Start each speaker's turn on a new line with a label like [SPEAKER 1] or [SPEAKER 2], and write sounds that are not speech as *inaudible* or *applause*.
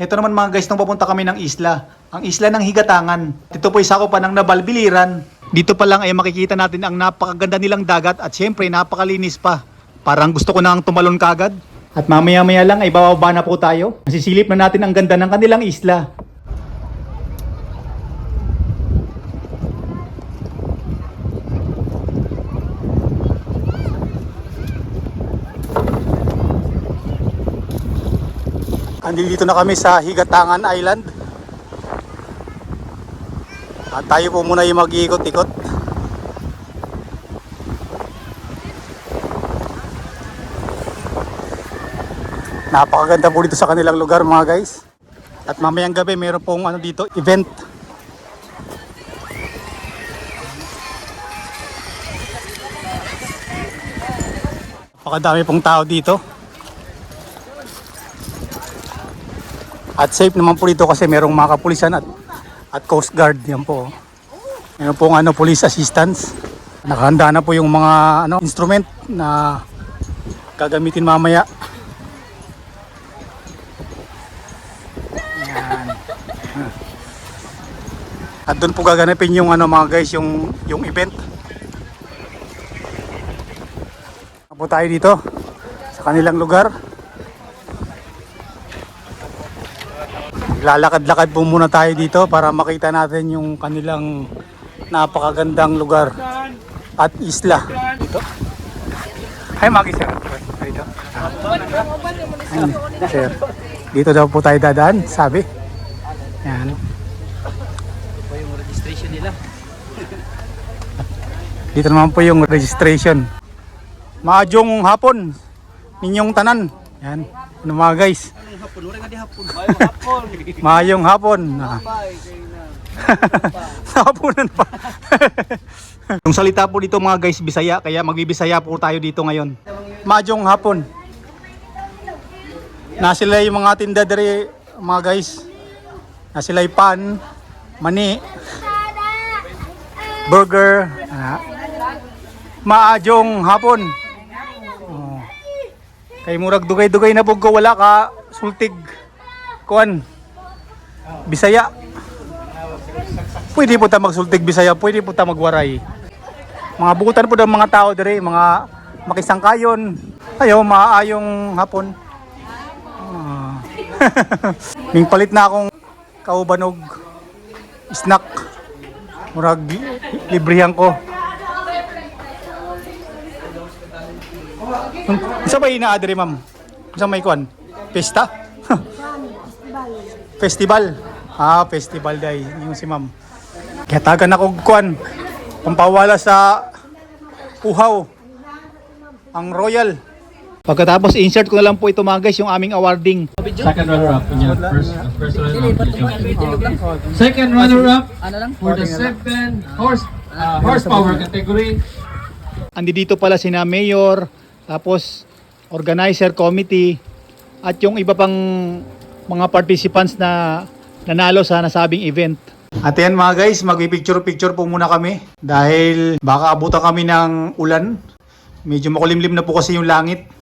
[SPEAKER 1] Ito naman mga guys, nung papunta kami ng isla. Ang isla ng Higatangan. Dito po isa ko pa ng Nabalbiliran. Dito pa lang ay makikita natin ang napakaganda nilang dagat at syempre napakalinis pa. Parang gusto ko nang tumalon kagad. At mamaya maya lang ay bababa na po tayo. Masisilip na natin ang ganda ng kanilang isla. Andito na kami sa Higatangan Island. At tayo po muna yung mag-iikot-ikot. Napakaganda po dito sa kanilang lugar mga guys. At mamayang gabi meron pong ano dito, event. Napakadami pong tao dito. At safe naman po dito kasi merong mga kapulisan at, at coast guard yan po. Meron pong ano, police assistance. Nakahanda na po yung mga ano, instrument na gagamitin mamaya. Yan. At doon po gaganapin yung ano mga guys, yung, yung event. Po tayo dito sa kanilang lugar. Lalakad-lakad po muna tayo dito para makita natin yung kanilang napakagandang lugar at isla. Dito. Ay, Maki sir. Dito. Ayun, sir. Dito daw po tayo dadaan, sabi. Yan.
[SPEAKER 2] po yung registration nila.
[SPEAKER 1] Dito naman po yung registration. Maadjong hapon. Ninyong tanan. Yan. Ano mga guys?
[SPEAKER 2] Anong hapon? Wala nga di hapon.
[SPEAKER 1] Napunan pa. *laughs* Yung salita po dito mga guys, Bisaya, kaya magbibisaya po tayo dito ngayon. Madyong hapon. Na sila yung mga tinda dere, mga guys. Na sila yung pan, mani, burger, ah, maadyong hapon. Kay murag dugay-dugay na pugko wala ka sultig kuan. Bisaya. Pwede po ta magsultig Bisaya, pwede po ta magwaray. Mga bukutan po ng mga tao dire, mga makisangkayon. Ayo, maayong hapon. Ah. *laughs* Ming palit na akong kaubanog snack. Murag li- librihan ko. Isa ba ina ma'am? Isa may kuan? Pesta? Festival. Ah, festival day. Yung si ma'am. Kaya tagan ako kuan. Pampawala sa uhaw. Ang royal. Pagkatapos insert ko na lang po ito mga guys yung aming awarding.
[SPEAKER 3] Second runner-up in your first, uh, first runner-up. Second runner-up
[SPEAKER 2] Ano lang?
[SPEAKER 3] for the seven horse uh, horsepower category.
[SPEAKER 1] Andi dito pala sina mayor, tapos organizer committee at yung iba pang mga participants na nanalo sa nasabing event. At yan mga guys, magpipicture-picture po muna kami dahil baka abutan kami ng ulan. Medyo makulimlim na po kasi yung langit.